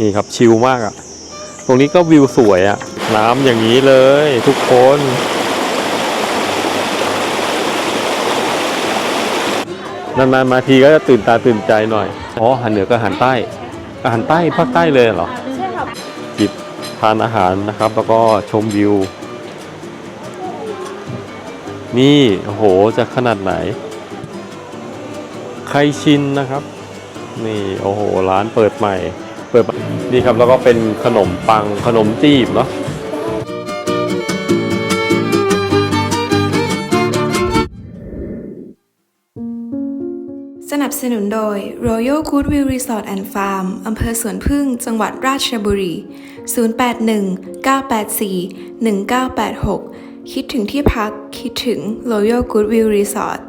นี่ครับชิลมากอะตรงนี้ก็วิวสวยอะน้ำอย่างนี้เลยทุกคน นานๆมาทีก็จะตื่นตาตื่นใจหน่อย อ๋ออาหารเหนือกับอาหารใต้ อาหารใต้ภาคใต้เลยเหรอใช่ค่ะจิบทานอาหารนะครับ แล้วก็ชมวิว นี่โอ้โหจะขนาดไหนไคชินนะครับ นี่โอ้โหร้านเปิดใหม่ เปิดนี่ครับแล้วก็เป็นขนมปังขนมจีบเนาะสนับสนุนโดย Royal Goodwill Resort and Farm อำเภอสวนพึ่ง จังหวัดราชบุรี 081-984-1986 คิดถึงที่พัก คิดถึง Royal Goodwill Resort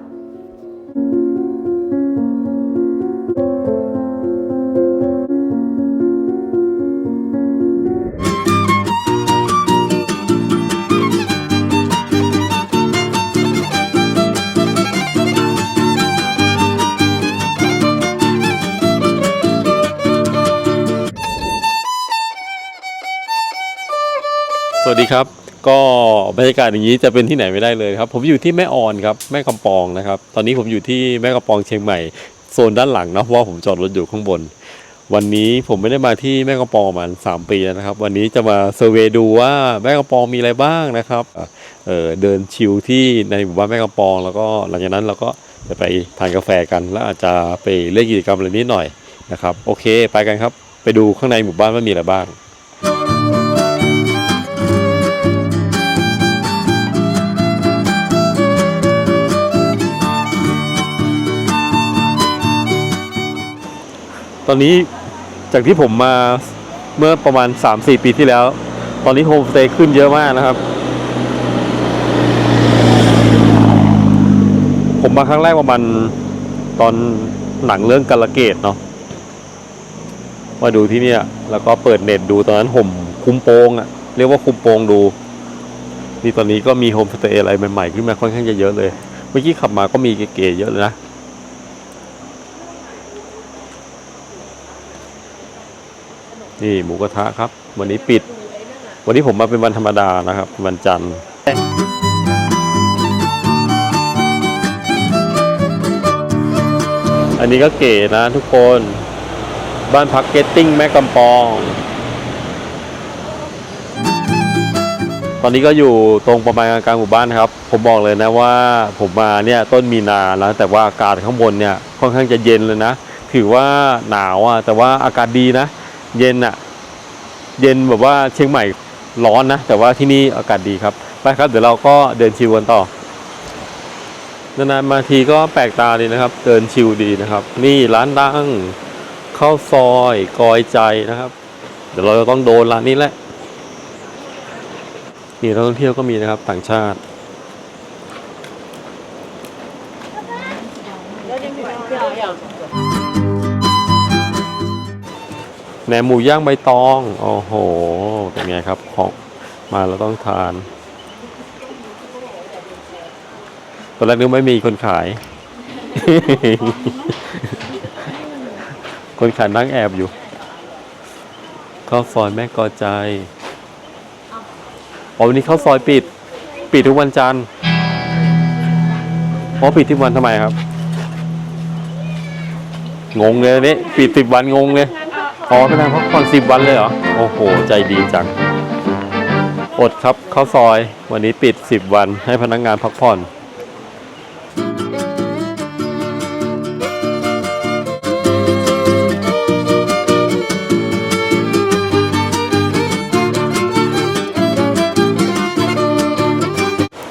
วัสดีครับ ก็บรรยากาศอย่างนี้จะเป็นที่ไหนไม่ได้เลยครับ ผมอยู่ที่แม่ออนครับแม่กำปองนะครับ ตอนนี้ผมอยู่ที่แม่กำปองเชียงใหม่โซนด้านหลังนะเพราะผมจอดรถอยู่ข้างบน วันนี้ผมไม่ได้มาที่แม่กำปองประมาณ3ปีแล้วนะครับ วันนี้จะมาเซอร์เวยดูว่าแม่กำปองมีอะไรบ้างนะครับเเดินชิลที่ในหมู่บ้านแม่กำปอง แล้วก็หลังจากนั้นเราก็จะไปทานกาแฟกัน แล้วอาจจะไปเล่นกิจกรรมอะไรนิดหน่อยนะครับ โอเค ไปกันครับ ไปดูข้างในหมู่บ้านว่ามีอะไรบ้าง ตอนนี้จากที่ผมมาเมื่อประมาณ 3-4 ปีที่แล้ว ตอนนี้โฮมสเตย์ขึ้นเยอะมากนะครับ ผมมาครั้งแรกประมาณตอนหนังเรื่องกาลเกตเนาะมาดูที่เนี่ยแล้วก็เปิดเน็ตดูตอนนั้นห่มคุมโปงอะเรียกว่าคุมโปงดูนี่ตอนนี้ก็มีโฮมสเตย์อะไรใหม่ๆขึ้นมาค่อนข้างจะเยอะเลย เมื่อกี้ขับมาก็มีเก๋ๆเยอะเลยนะ นี่หมูกระทะครับ วันนี้ปิด วันนี้ผมมาเป็นวันธรรมดานะครับ วันจันทร์อันนี้ก็เก๋นะทุกคน บ้านพักเกตติ้งแม่กำปอง ตอนนี้ก็อยู่ตรงประมาณกลางหมู่บ้านครับ ผมบอกเลยนะว่าผมมาเนี่ยต้นมีนาแล้วแต่ว่าอากาศข้างบนเนี่ยค่อนข้างจะเย็นเลยนะ ถือว่าหนาวอะแต่ว่าอากาศดีนะ เย็นอะเย็นแบบว่าเชียงใหม่ร้อนนะ แต่ว่าที่นี่อากาศดีครับ ไปครับ เดี๋ยวเราก็เดินชิวกันต่อนานๆมาทีก็แปลกตาดีนะครับ เดินชิวดีนะครับ นี่ร้านดังข้าวซอยกอยใจนะครับ เดี๋ยวเราจะต้องโดนร้านนี้แหละนี่นักท่องเที่ยวก็มีนะครับต่างชาติ แหนมหมูย่างใบตอง โอ้โห เป็นไงครับ ของมาเราต้องทาน ตอนแรกนึกไม่มีคนขาย คนขายนั่งแอบอยู่ข้าวซอยแม่กอใจอ๋อวันนี้ข้าวซอยปิด ปิดทุกวันจันทร์เพราะปิดทุกวันทำไมครับ งงเลยอันนี่ปิดสิบวันงงเลย อ๋อเป็นการพักผ่อนสิบวันเลยเหรอ โอ้โห ใจดีจัง อดครับข้าวซอย วันนี้ปิดสิบวันให้พนักงานพักผ่อน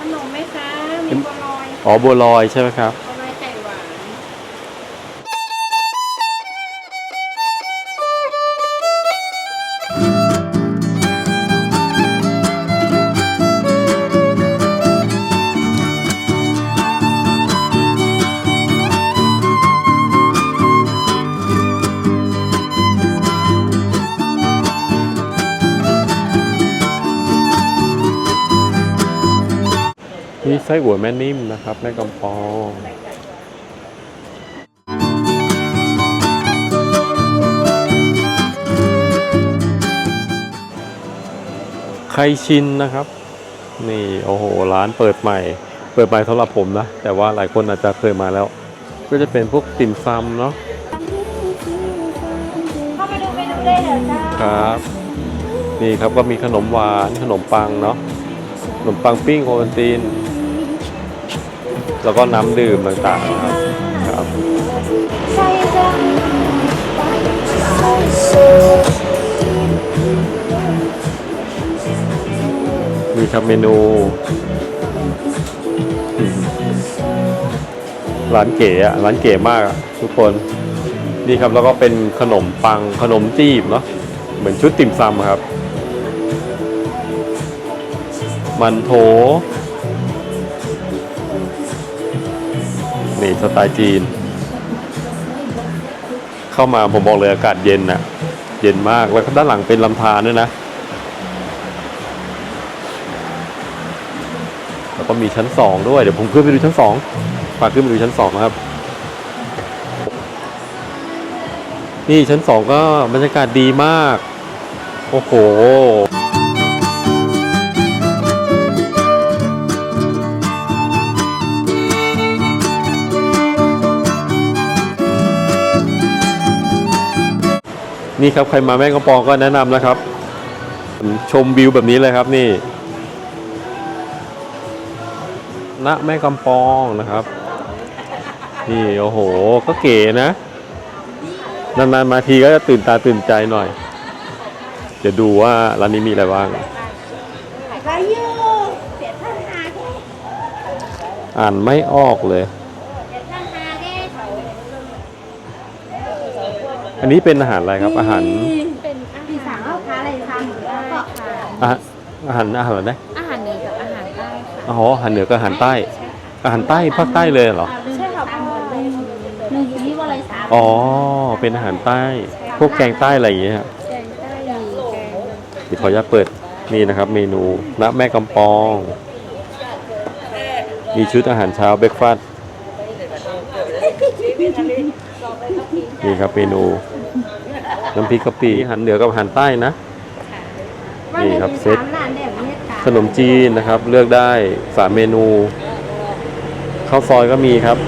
ขนมไหมคะมีบัวลอยอ๋อบัวลอยใช่ไหมครับ ไส้อั่วแม่นิ่มนะครับแม่กำปองขไข่ชินนะครับ นี่โอ้โหร้านเปิดใหม่ เปิดใหม่สำหรับผมนะ แต่ว่าหลายคนอาจจะเคยมาแล้ว ก็จะเป็นพวกติ่มซำเนาะเข้าไปดูเมนูได้เหรอจ้าครับ นี่ครับก็มีขนมหวานขนมปังเนาะขนมปังปิ้งโอวัลติน แล้วก็น้ำดื่มต่างๆนะครับครับมีครับเมนูร้านเก๋อะร้านเก๋มากทุกคนนี่ครับแล้วก็เป็นขนมปังขนมจีบเนาะเหมือนชุดติ่มซำครับ มันโถ นี่สไตล์จีน เข้ามาผมบอกเลยอากาศเย็นน่ะ เย็นมากแล้วก็ด้านหลังเป็นลำธารด้วยนะ แล้วก็มีชั้นสองด้วย เดี๋ยวผมขึ้นไปดูชั้นสองพาขึ้นไปดูชั้นสองนะครับ นี่ชั้นสองก็บรรยากาศดีมาก โอ้โห นี่ครับใครมาแม่กำปองก็แนะนำนะครับ ชมวิวแบบนี้เลยครับนี่ณแม่กำปองนะครับ นี่โอ้โหก็เก๋นะ นานๆมาทีก็จะตื่นตาตื่นใจหน่อย เดี๋ยวดูว่าร้านนี้มีอะไรบ้างไรยูเสียท่านหาแค่อ่านไม่ออกเลย อันนี้เป็นอาหารอะไรครับอาหารเป็นอาหารลูกค้าอะไรทานได้ค่ะอาหารอาหารอาหารอะไรนะอาหารเหนือกับอาหารใต้ค่ะอ๋ออาหารเหนือกับอาหารใต้ อาหารใต้ภาคใต้เลยเหรอใช่ค่ะเป็นหมดเลยหนึ่งยี่ว่าอะไรสามอ๋อเป็นอาหารใต้ พวกแกงใต้อะไรอย่างเงี้ยครับแกงใต้มีแกงเดี๋ยวขออนุญาตเปิดนี่นะครับ เมนูณแม่กำปอง มีชุดอาหารเช้าเบรกฟาสต์ นี่ครับเมนูน้ำพริกกะปิอาหารเหนือกับอาหารใต้นะนี่ครับเซตสามร้านแบบนี้ค่ะขนมจีนนะครับ เลือกได้สามเมนูข้าวซอยก็มีครับ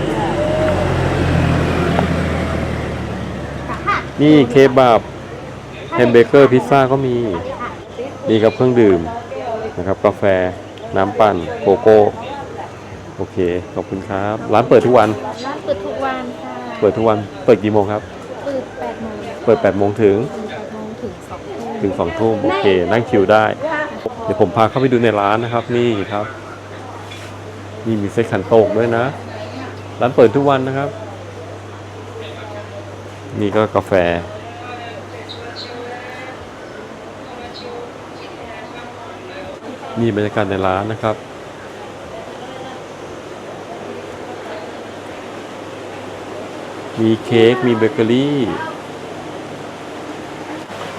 นี่เคบับแฮมเบเกอร์พิซซ่าก็มี นี่ครับเครื่องดื่มนะครับ กาแฟน้ำปั่นโกโก้ โอเค ขอบคุณครับ ร้านเปิดทุกวัน ร้านเปิดทุกวันค่ะ เปิดทุกวัน เปิดกี่โมงครับ เปิดแปดโมงเปิด8โมงถึงแปดโมงถึงสองทุ่มถึง2ทุ่มโอเค นั่งคิวได้ เดี๋ยวผมพาเข้าไปดูในร้านนะครับ นี่ครับ นี่มีเซ็ตขันโตกด้วยนะ ร้านเปิดทุกวันนะครับ นี่ก็กาแฟ นี่บรรยากาศในร้านนะครับ มีเค้ก มีเบเกอรี่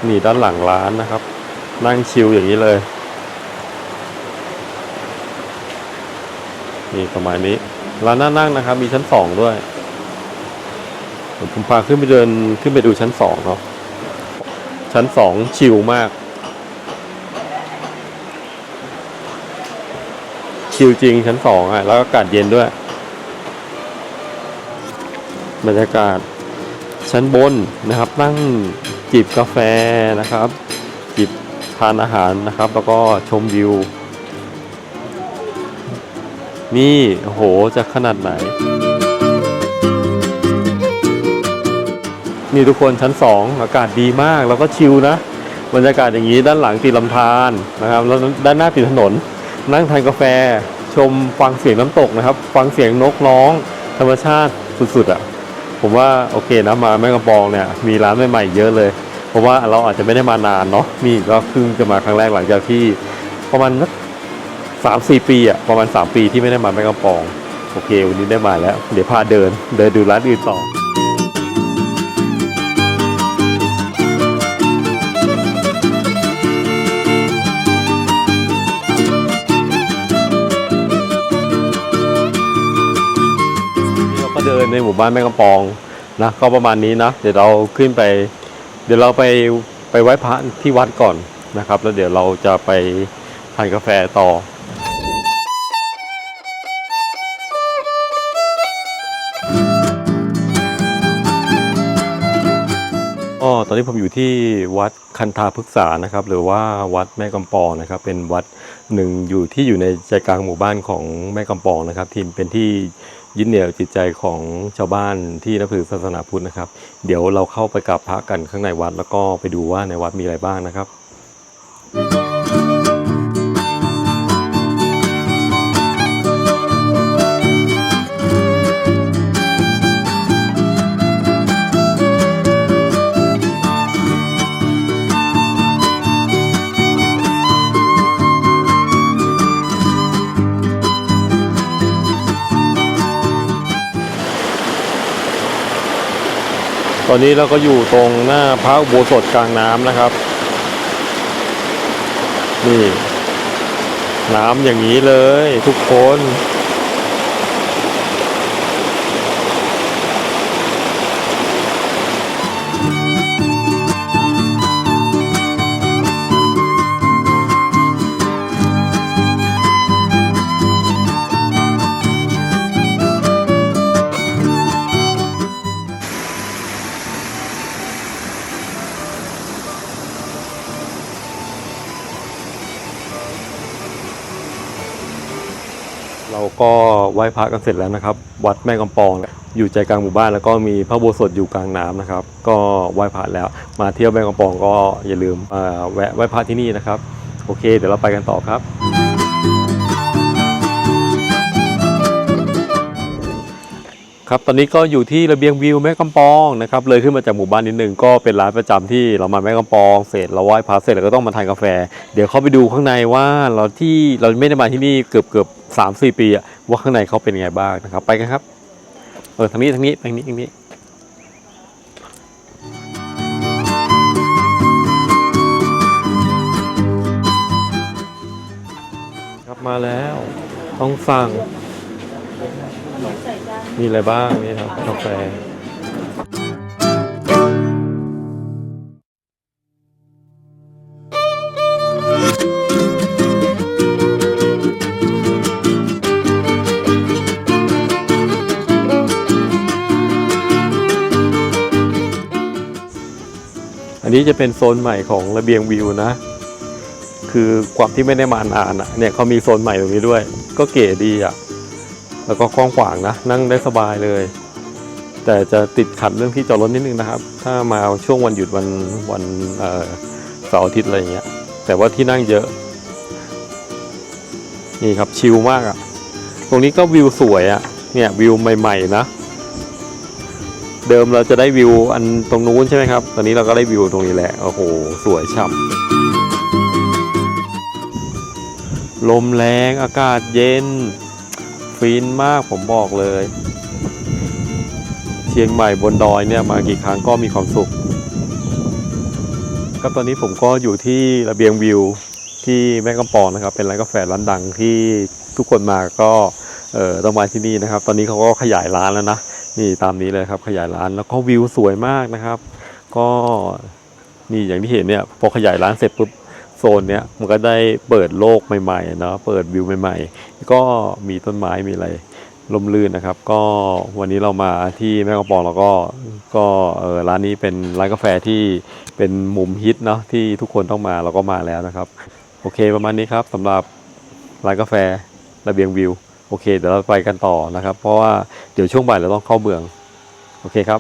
นี่ด้านหลังร้านนะครับ นั่งชิลอย่างนี้เลย นี่ประมาณนี้ ร้านน่านั่งนะครับ มีชั้นสองด้วยผมพาขึ้นไปเดินขึ้นไปดูชั้นสองเนาะชั้นสองชิลมาก ชิลจริงชั้นสองอะ แล้วก็อากาศเย็นด้วย บรรยากาศชั้นบนนะครับ นั่งจิบกาแฟนะครับ จิบทานอาหารนะครับ แล้วก็ชมวิว นี่โหจะขนาดไหน นี่ทุกคนชั้นสองอากาศดีมากแล้วก็ชิลนะบรรยากาศอย่างนี้ด้านหลังติดลำธารนะครับแล้วด้านหน้าติดถนน นั่งทานกาแฟชมฟังเสียงน้ำตกนะครับ ฟังเสียงนกร้อง ธรรมชาติสุดๆอะ่ะ ผมว่าโอเคนะมาแม่กำปองเนี่ยมีร้านใหม่ๆเยอะเลย เพราะว่าเราอาจจะไม่ได้มานานเนาะนี่ก็เพิ่งจะมาครั้งแรกหลังจากที่ประมาณสามสี่ปีอะประมาณสามปีที่ไม่ได้มาแม่กำปอง โอเค วันนี้ได้มาแล้ว เดี๋ยวพาเดินเดินดูร้านอื่นต่อ เราก็เดินในหมู่บ้านแม่กำปองนะก็ประมาณนี้นะ เดี๋ยวเราขึ้นไป เดี๋ยวเราไปไปไหว้พระที่วัดก่อนนะครับ แล้วเดี๋ยวเราจะไปทานกาแฟต่อก็ตอนนี้ผมอยู่ที่วัดคันธาพฤกษานะครับ หรือว่าวัดแม่กำปองนะครับ เป็นวัดหนึ่งอยู่ที่อยู่ในใจกลางหมู่บ้านของแม่กำปองนะครับ ที่เป็นที่ ยึดเหนี่ยวจิตใจของชาวบ้านที่นับถือศาสนาพุทธนะครับ เดี๋ยวเราเข้าไปกราบพระกันข้างในวัดแล้วก็ไปดูว่าในวัดมีอะไรบ้างนะครับ อนนี้เราก็อยู่ตรงหน้าพระอุโบสถกลางน้ำนะครับ นี่ น้ำอย่างนี้เลยทุกคน ไหว้พระกันเสร็จแล้วนะครับ วัดแม่กำปองอยู่ใจกลางหมู่บ้านแล้วก็มีพระโบสถอยู่กลางน้ำนะครับ ก็ไหว้พระแล้ว มาเที่ยวแม่กำปองก็อย่าลืมแวะไหว้พระที่นี่นะครับ โอเค เดี๋ยวเราไปกันต่อครับ ครับตอนนี้ก็อยู่ที่ระเบียงวิวแม่กำปองนะครับเลยขึ้นมาจากหมู่บ้านนิดนึงก็เป็นร้านประจำที่เรามาแม่กำปองเสร็จเราไหว้พระเสร็จเราก็ต้องมาทานกาแฟ เดี๋ยวเข้าไปดูข้างในว่าเราที่เราไม่ได้มาที่นี่เกือบเกือบสามสี่ปีอะว่าข้างในเขาเป็นยังไงบ้างนะครับไปกันครับเออทางนี้ทางนี้ทางนี้ทางนี้ครับมาแล้ว ต้องสั่ง มีอะไรบ้างนี่ครับกาแฟอันนี้จะเป็นโซนใหม่ของระเบียงวิวนะ คือความที่ไม่ได้มานานอะเนี่ยเขามีโซนใหม่ตรงนี้ด้วย ก็เก๋ดีอะ แล้วก็กว้างขวางนะนั่งได้สบายเลย แต่จะติดขัดเรื่องที่จอดรถนิดนึงนะครับ ถ้ามาช่วงวันหยุดวันวันเสาร์อาทิตย์อะไรอย่างเงี้ย แต่ว่าที่นั่งเยอะ นี่ครับชิลมากอะ่ะ ตรงนี้ก็วิวสวยอะ่ะ เนี่ยวิวใหม่ๆนะ เดิมเราจะได้วิวอันตรงนู้นใช่ไหมครับ ตอนนี้เราก็ได้วิวตรงนี้แหละ โอ้โห สวยฉ่ำลมแรงอากาศเย็น ฟินมากผมบอกเลย เชียงใหม่บนดอยเนี่ยมากี่ครั้งก็มีความสุขครับตอนนี้ผมก็อยู่ที่ระเบียงวิวที่แม่กำปองนะครับ เป็นร้านกาแฟร้านดังที่ทุกคนมาก็เอ่อต้องมาที่นี่นะครับ ตอนนี้เขาก็ขยายร้านแล้วนะนี่ตามนี้เลยครับขยายร้านแล้วก็วิวสวยมากนะครับ ก็นี่อย่างที่เห็นเนี่ยพอขยายร้านเสร็จปุ๊บ โซนเนี้ยมันก็ได้เปิดโลกใหม่ๆเนาะเปิดวิวใหม่ๆ ก็มีต้นไม้มีอะไรลมลื่นนะครับ ก็วันนี้เรามาที่แม่กำปองเราก็ก็เออร้านนี้เป็นร้านกาแฟที่เป็นมุมฮิตเนาะที่ทุกคนต้องมาเราก็มาแล้วนะครับ โอเคประมาณนี้ครับสำหรับร้านกาแฟระเบียงวิว โอเค เดี๋ยวเราไปกันต่อนะครับ เพราะว่าเดี๋ยวช่วงบ่ายเราต้องเข้าเมือง โอเคครับ